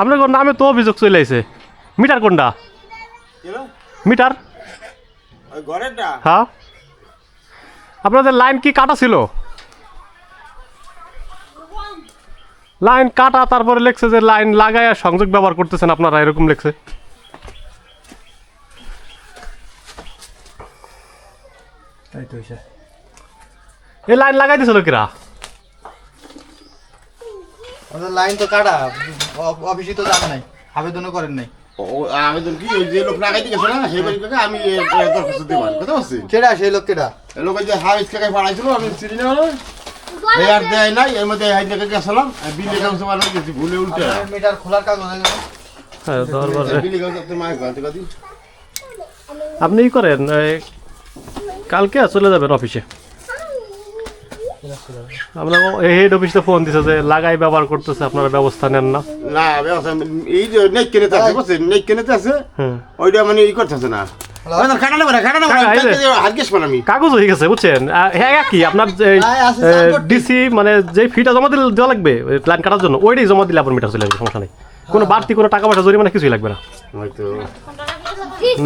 আপনার নামে তো অভিযোগ চলে আইছে। মিটার কোনটা? মিটার? হ্যাঁ। আপনাদের লাইন কি কাটা ছিল? লাইন কাটা তারপরে লেখছে যে লাইন লাগায় সংযোগ ব্যবহার করতেছেন আপনারা এরকম লেখছে। তাই তো হইছে। এই লাইন লাগাই দিছিল কিরা? লাইন তো কাটা অফিসে তো যান নাই আবেদনও করেন নাই। ও- আবেদন কি? ওই যে লোক না সেই আমি এ- এ দরখাস্ত দিবার কথা বলছি? কেডা সেই লোক কেডা? এই লোক ওই যে হাউস কাকায় ভাড়াইছিল আমি চিনি না হলো এই আর দেয় নাই এর মধ্যে হাই থেকে গেছিলাম বিলে কাউন্সে বানাই গেছি ভুলে উল্টে। আপনার মিটার খোলার কাগজ আছে না? হ্যাঁ, দরবারে। বিলে কাউন্সে তোর মায়ের ঘর থেকে দিন। করেন এই, কালকে চলে যাবেন অফিসে। আপনার হেড অফিসে ফোন দিছে যে লাগাই ব্যবহার করতেছে আপনারা ব্যবস্থা নেন না। না ব্যবস্থা এই যে নেক কিনেতে আছে বুঝছেন? নেক কিনেতে আছে হ্যাঁ। ওইটা মানে ই করতেছে না। কাগজ হয়ে গেছে বুঝছেন? হ্যাঁ কি আপনার আছে, সাইনবোর্ড ডিসি মানে যে ফিটা জমা দিলে দেওয়া লাগবে প্ল্যান কাটার জন্য ওইটাই জমা দিলে আপনার মিটার চলে সমস্যা নেই। কোনো বাড়তি কোনো টাকা পয়সা জরিমানা কিছুই লাগবে না।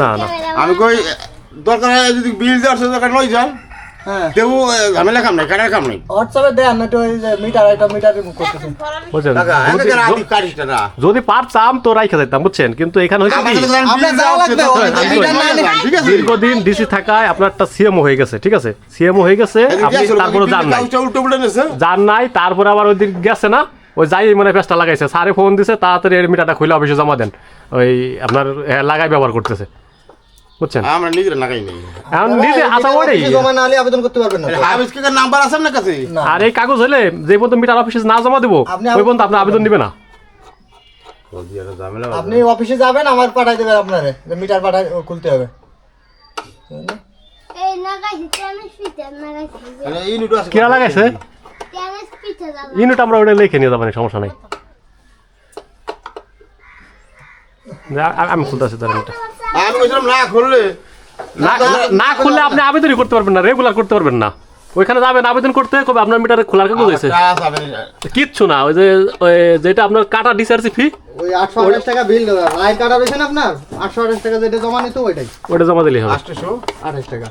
না, না। আমি কই দরকার হয় যদি বিল দেওয়ার সাথে দরকার নয় যান। তেও ঝামেলা কাম নাই কাটার কাম নাই। হোয়াটসঅ্যাপে দেন না তো মিটার একটা মিটার করতেছেন। বুঝছেন? যদি- পারতাম তো রাইখা যেতাম বুঝছেন? কিন্তু এখানে কি? আছে। দীর্ঘদিন ডিসি থাকায় আপনার একটা সিএমও হয়ে গেছে ঠিক আছে? সিএমও হয়ে গেছে আপনি তারপরে যান নাই। যান নাই তারপরে আবার ওই দিন গেছে না? ওই যাই মানে পেস্টটা লাগাইছে। স্যারে ফোন দিছে তাড়াতাড়ি এর মিটারটা খুলে অফিসে জমা দেন। ওই আপনার হ্যাঁ, লাগাই ব্যবহার করতেছে। বুঝছেন? আমরা নিজের লাগাই নাই। এখন নিজে আশা জমা না হলে আবেদন করতে পারবেন না। হাবিস কে নাম্বার আছে না কাছে? আর এই কাগজ হলে যে পর্যন্ত মিটার অফিসে না জমা দেবো ওই পর্যন্ত আপনার আবেদন দিবে না। আপনি অফিসে যাবেন আমার পাঠাই দেবেন আপনারে। মিটার পাঠাই খুলতে হবে। কিরা লাগাইছে? ইউনিট আমরা ওটা লিখে নিয়ে যাবেন সমস্যা নেই। আ- আ- আমি খুলতেছি তার আমি কইছিলাম না খুললে। না না খুললে আপনি আবেদনই করতে পারবেন না রেগুলার করতে পারবেন না। ওইখানে যাবেন আবেদন করতে কবে আপনার মিটারে খোলার কাগজ হয়েছে? কাজ হবে না। কিচ্ছু না ওই যে ওই যেটা আপনার কাটা ডিসআরসি ফি ওই আটশো আঠাশ টাকা বিল লাইন কাটা রয়েছে না আপনার? আটশো আঠাশ টাকা যেটা জমা নিত ওইটাই। ওটা জমা দিলেই হবে। আটশোশো আঠাশ টাকা।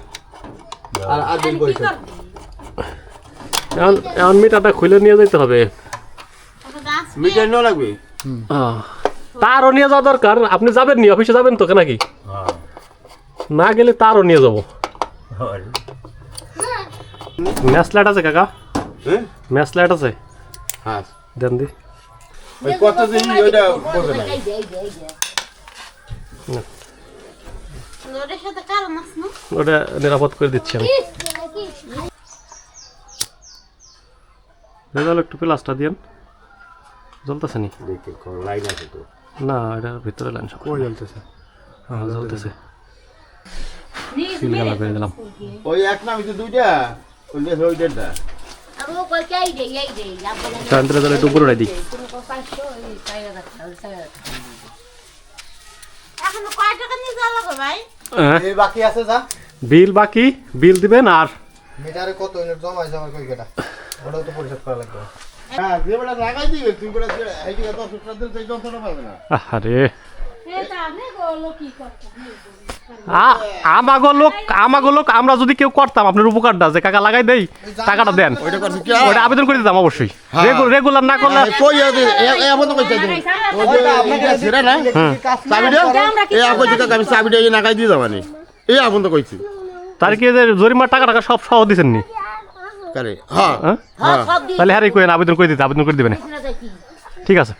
আর আর বিল এখন এখন মিটারটা খুলে নিয়ে যেতে হবে। মিটার নেওয়া লাগবে? আহ, তারও নিয়ে যাওয়া দরকার। আপনি যাবেন নি? অফিসে যাবেন তো নাকি? না গেলে তারও নিয়ে যাব। ম্যাচ লাইট আছে কাকা? হ্যাঁ? ম্যাচ লাইট আছে? হ্যাঁ। দেন দি। কত দিন ওইটা বোঝে না। ওটা নিরাপদ করে দিচ্ছি আমি। রেজাল একটু প্লাসটা দিয়েন। জ্বলতেছে নি? দেখে লাইন আছে তো। না এটা ভিতরে লাইন সব কই জ্বলতেছে? হ্যাঁ জ্বলতেছে। সিল গালা করে দিলাম ওই এক নাম হচ্ছে দুইটা? ওই যে ওই একটু উপরে দিই হ্যাঁ, বিল বাকি? বিল দিবেন আর? মিটারে কত জমা আমার কই কেটা? ওটাও তো পরিশোধ করা লাগবে। হ্যাঁ আরে লোকি করতে আ- আমাগো লোক আমাগো লোক আমরা যদি কেউ করতাম আপনার উপকারটা যে কাকা লাগাই দেই টাকাটা দেন। ওইটা আবেদন করে দিতাম অবশ্যই। হ্যাঁ। রেগুলার না করলে কই আছে এ এমন তো কইছে দিন ওই যে আপনাকে ছেড়ে না চাবিটা এই আপন তো কইছি। তার কি জরিমার টাকা টাকা সব সহ দিছেন নি কারে হ্যাঁ হ্যাঁ? হ্যাঁ। সব তাহলে হ্যাঁ কই আবেদন করে দিতে? আবেদন করে দিবেন? না ঠিক আছে।